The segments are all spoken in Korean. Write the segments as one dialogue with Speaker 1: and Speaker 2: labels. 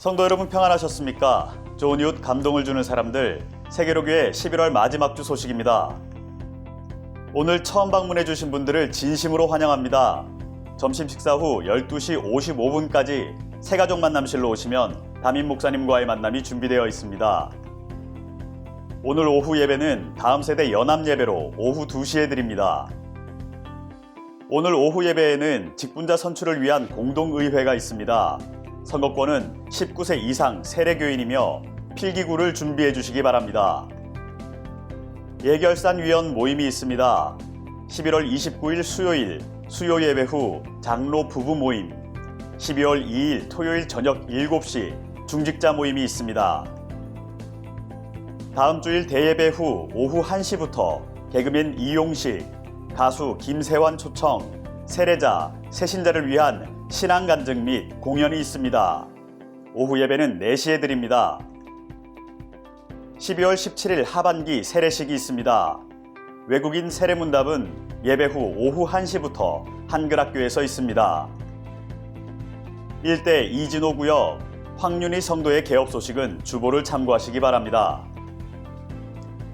Speaker 1: 성도 여러분 평안하셨습니까? 좋은 이웃 감동을 주는 사람들 세계로교회 11월 마지막 주 소식입니다. 오늘 처음 방문해 주신 분들을 진심으로 환영합니다. 점심 식사 후 12시 55분까지 새가족 만남실로 오시면 담임 목사님과의 만남이 준비되어 있습니다. 오늘 오후 예배는 다음 세대 연합 예배로 오후 2시에 드립니다. 오늘 오후 예배에는 직분자 선출을 위한 공동의회가 있습니다. 선거권은 19세 이상 세례교인이며 필기구를 준비해 주시기 바랍니다. 예결산 위원 모임이 있습니다. 11월 29일 수요일 수요 예배 후 장로 부부 모임, 12월 2일 토요일 저녁 7시 중직자 모임이 있습니다. 다음 주일 대예배 후 오후 1시부터 개그맨 이용식, 가수 김세환 초청, 세례자, 새신자를 위한 신앙 간증 및 공연이 있습니다. 오후 예배는 4시에 드립니다. 12월 17일 하반기 세례식이 있습니다. 외국인 세례문답은 예배 후 오후 1시부터 한글학교에서 있습니다. 일대 이진호 구역 황윤희 성도의 개업 소식은 주보를 참고하시기 바랍니다.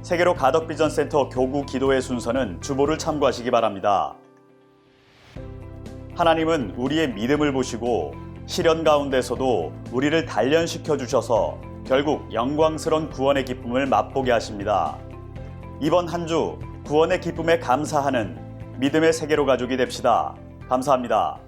Speaker 1: 세계로 가덕비전 센터 교구 기도회 순서는 주보를 참고하시기 바랍니다. 하나님은 우리의 믿음을 보시고 시련 가운데서도 우리를 단련시켜 주셔서 결국 영광스러운 구원의 기쁨을 맛보게 하십니다. 이번 한 주 구원의 기쁨에 감사하는 믿음의 세계로 가족이 됩시다. 감사합니다.